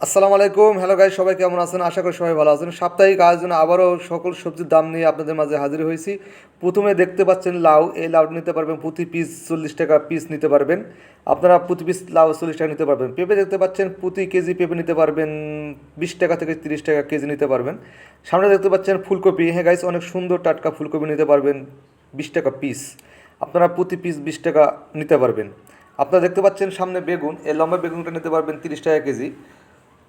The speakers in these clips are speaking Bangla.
আসসালামু আলাইকুম। হ্যালো গাইজ সবাই কেমন আছেন? আশা করি সবাই ভালো আছেন। সাপ্তাহিক আয়োজনে আবারও সকল সবজির দাম নিয়ে আপনাদের মাঝে হাজির হয়েছি। প্রথমে দেখতে পাচ্ছেন লাউ। এই লাউ নিতে পারবেন প্রতি পিস চল্লিশ টাকা পিস নিতে পারবেন। আপনারা প্রতি পিস লাউ চল্লিশ টাকা নিতে পারবেন। পেঁপে দেখতে পাচ্ছেন প্রতি কেজি পেঁপে নিতে পারবেন বিশ টাকা থেকে তিরিশ টাকা কেজি নিতে পারবেন। সামনে দেখতে পাচ্ছেন ফুলকপি। হ্যাঁ গাইজ অনেক সুন্দর টাটকা ফুলকপি নিতে পারবেন বিশ টাকা পিস আপনারা প্রতি পিস বিশ টাকা নিতে পারবেন। আপনারা দেখতে পাচ্ছেন সামনে বেগুন। এই লম্বা বেগুনটা নিতে পারবেন তিরিশ টাকা কেজি।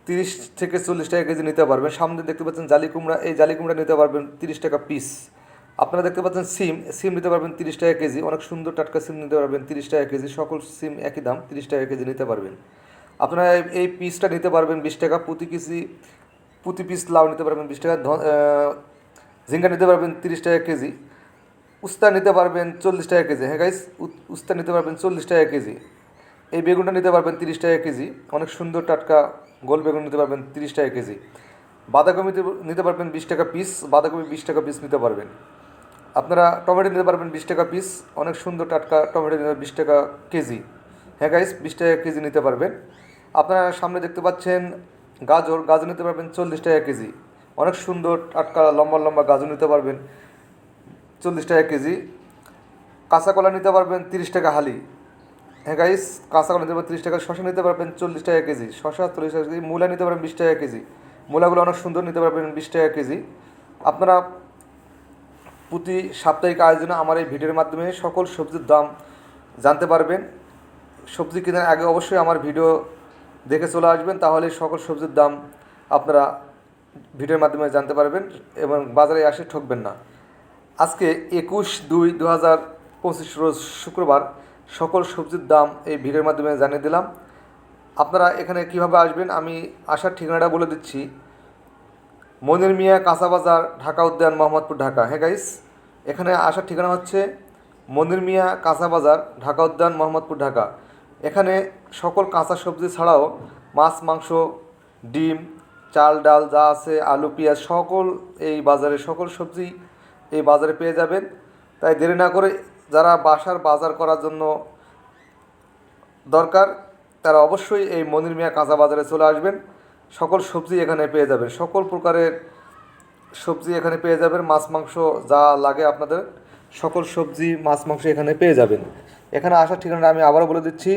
তিরিশ থেকে চল্লিশ টাকা কেজি নিতে পারবেন। সামনে দেখতে পাচ্ছেন জালি কুমড়া, এই জালি কুমড়া নিতে পারবেন তিরিশ টাকা পিস আপনারা দেখতে পাচ্ছেন সিম সিম নিতে পারবেন তিরিশ টাকা কেজি। অনেক সুন্দর টাটকা সিম নিতে পারবেন তিরিশ টাকা কেজি। সকল সিম একই দাম, তিরিশ টাকা কেজি নিতে পারবেন। আপনারা এই- পিসটা নিতে পারবেন বিশ টাকা। প্রতি কেজি, প্রতি পিস লাউ নিতে পারবেন বিশ টাকা। ঝিঙ্গা নিতে পারবেন তিরিশ টাকা কেজি। উস্তা নিতে পারবেন চল্লিশ টাকা কেজি। হ্যাঁ গাইস উস্তা নিতে পারবেন চল্লিশ টাকা কেজি। এই বেগুনটা নিতে পারবেন তিরিশ টাকা কেজি। অনেক সুন্দর টাটকা গোল বেগুন নিতে পারবেন তিরিশ টাকা কেজি। বাঁধাকপি নিতে- পারবেন বিশ টাকা পিস বাঁধাকপি বিশ টাকা পিস নিতে পারবেন। আপনারা টমেটো নিতে পারবেন বিশ টাকা পিস অনেক সুন্দর টাটকা টমেটো নিতে বিশ টাকা কেজি। হ্যাঁ গাইস বিশ টাকা কেজি নিতে পারবেন। আপনারা সামনে দেখতে পাচ্ছেন গাজর গাজর নিতে পারবেন চল্লিশ টাকা কেজি। অনেক সুন্দর টাটকা লম্বা লম্বা গাজর নিতে পারবেন চল্লিশ টাকা কেজি। কাঁচা কলা নিতে পারবেন তিরিশ টাকা হালি। হ্যাঁ গাইস কাঁচা কলা নিতে পারবেন তিরিশ টাকা শশা নিতে পারবেন চল্লিশ টাকা কেজি। শশা চল্লিশ টাকা কেজি, মূলা নিতে পারবেন বিশ টাকা কেজি। মূলাগুলো অনেক সুন্দর নিতে পারবেন বিশ টাকা কেজি। আপনারা প্রতি সাপ্তাহিক আয়োজনে আমার এই ভিডিওর মাধ্যমে সকল সবজির দাম জানতে পারবেন। সবজি কেনার আগে অবশ্যই আমার ভিডিও দেখে চলে আসবেন, তাহলে সকল সবজির দাম আপনারা ভিডিওর মাধ্যমে জানতে পারবেন এবং বাজারে আসে ঠকবেন না। আজকে একুশ দুই দু হাজার পঁচিশ রোজ শুক্রবার সকল সবজির দাম এই ভিডিওর মাধ্যমে জানিয়ে দিলাম। আপনারা এখানে কীভাবে আসবেন আমি আসার ঠিকানাটা বলে দিচ্ছি। মনির মিয়া কাঁচা বাজার, ঢাকা উদ্যান, মোহাম্মদপুর, ঢাকা। হ্যাঁ গাইস এখানে আসার ঠিকানা হচ্ছে মনির মিয়া কাঁচা বাজার, ঢাকা উদ্যান, মোহাম্মদপুর, ঢাকা। এখানে সকল কাঁচা সবজি ছাড়াও মাছ, মাংস, ডিম, চাল, ডাল যা আছে, আলু, পেঁয়াজ, সকল এই বাজারে সকল সবজি এই বাজারে পেয়ে যাবেন। তাই দেরি না করে যারা বাসার বাজার করার জন্য দরকার, তারা অবশ্যই এই মনির মিয়া কাঁচা বাজারে চলে আসবেন। সকল সবজি এখানে পেয়ে যাবেন। সকল প্রকারের সবজি এখানে পেয়ে যাবেন। মাছ, মাংস যা লাগে আপনাদের, সকল সবজি, মাছ, মাংস এখানে পেয়ে যাবেন। এখানে আসার ঠিকানাটা আমি আবারও বলে দিচ্ছি।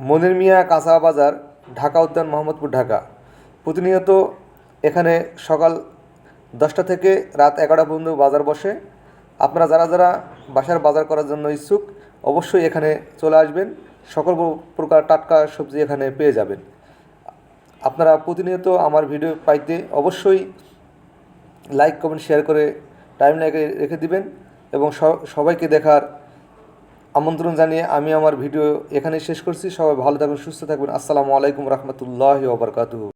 মনির মিয়া কাঁচা বাজার, ঢাকা উদ্যান, মোহাম্মদপুর, ঢাকা। প্রতিনিয়ত এখানে সকাল দশটা থেকে রাত এগারোটা পর্যন্ত বাজার বসে। আপনারা যারা যারা বাসার বাজার করার জন্য ইচ্ছুক, অবশ্যই এখানে চলে আসবেন। সকল প্রকার টাটকা সবজি এখানে পেয়ে যাবেন। আপনারা প্রতিনিয়ত আমার ভিডিও পাইতে অবশ্যই লাইক কমেন্ট শেয়ার করে টাইম লাইকে রেখে দিবেন এবং সবাইকে দেখার আমন্ত্রণ জানিয়ে আমি আমার ভিডিও এখানেই শেষ করছি। সবাই ভালো থাকবেন সুস্থ থাকবেন আসসালামু আলাইকুম রহমতুল্লাহ ওবরকাতুহ